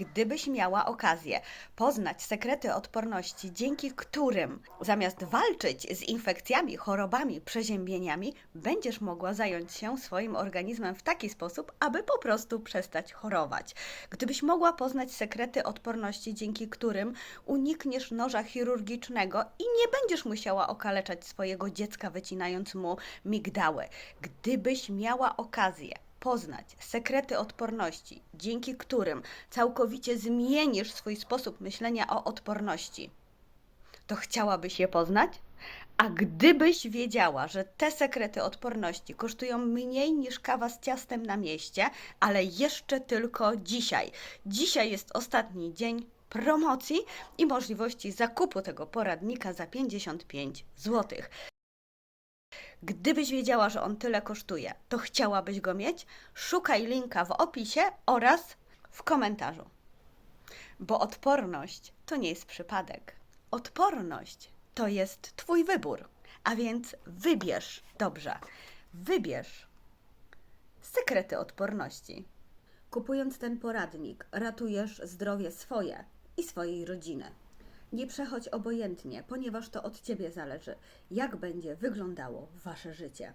gdybyś miała okazję poznać sekrety odporności, dzięki którym zamiast walczyć z infekcjami, chorobami, przeziębieniami, będziesz mogła zająć się swoim organizmem w taki sposób, aby po prostu przestać chorować. Gdybyś mogła poznać sekrety odporności, dzięki którym unikniesz noża chirurgicznego i nie będziesz musiała okaleczać swojego dziecka, wycinając mu migdały. Gdybyś miała okazję poznać sekrety odporności, dzięki którym całkowicie zmienisz swój sposób myślenia o odporności, to chciałabyś je poznać? A gdybyś wiedziała, że te sekrety odporności kosztują mniej niż kawa z ciastem na mieście, ale jeszcze tylko dzisiaj. Dzisiaj jest ostatni dzień promocji i możliwości zakupu tego poradnika za 55 zł. Gdybyś wiedziała, że on tyle kosztuje, to chciałabyś go mieć? Szukaj linka w opisie oraz w komentarzu. Bo odporność to nie jest przypadek. Odporność to jest Twój wybór. A więc wybierz dobrze. Wybierz sekrety odporności. Kupując ten poradnik, ratujesz zdrowie swoje i swojej rodziny. Nie przechodź obojętnie, ponieważ to od Ciebie zależy, jak będzie wyglądało Wasze życie.